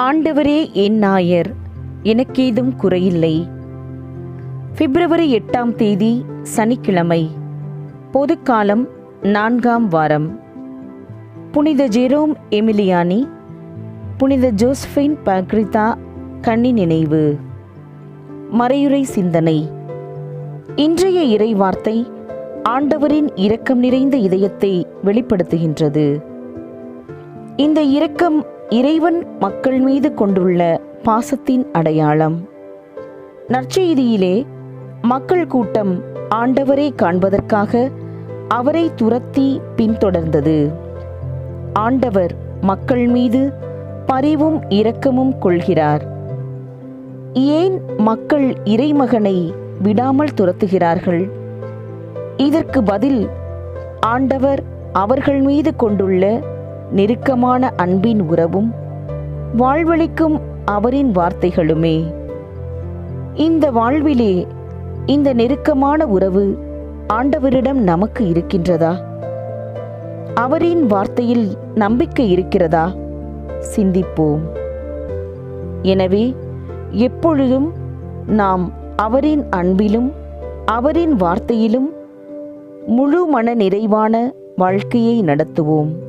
ஆண்டவரே என் நாயர் எனக்கேதும் குறையில்லை. பிப்ரவரி எட்டாம் தேதி சனிக்கிழமை பொதுக்காலம் நான்காம் வாரம். புனித ஜெரோம் எமிலியானி புனித ஜோஸ்பின் பக்ரிதா கன்னி நினைவு. மறையுறை சிந்தனை. இன்றைய இறை வார்த்தை ஆண்டவரின் இரக்கம் நிறைந்த இதயத்தை வெளிப்படுத்துகின்றது. இந்த இரக்கம் இறைவன் மக்கள் மீது கொண்டுள்ள பாசத்தின் அடையாளம். நற்செய்தியிலே மக்கள் கூட்டம் ஆண்டவரை காண்பதற்காக அவரை துரத்தி பின்தொடர்ந்தது. ஆண்டவர் மக்கள் மீது பரிவும் இரக்கமும் கொள்கிறார். ஏன் மக்கள் இறைமகனை விடாமல் துரத்துகிறார்கள்? இதற்கு பதில் ஆண்டவர் அவர்கள் மீது கொண்டுள்ள நெருக்கமான அன்பின் உறவும் வாழ்வளிக்கும் அவரின் வார்த்தைகளுமே. இந்த வாழ்விலே இந்த நெருக்கமான உறவு ஆண்டவரிடம் நமக்கு இருக்கின்றதா? அவரின் வார்த்தையில் நம்பிக்கை இருக்கிறதா? சிந்திப்போம். எனவே எப்பொழுதும் நாம் அவரின் அன்பிலும் அவரின் வார்த்தையிலும் முழு மன நிறைவான வாழ்க்கையை நடத்துவோம்.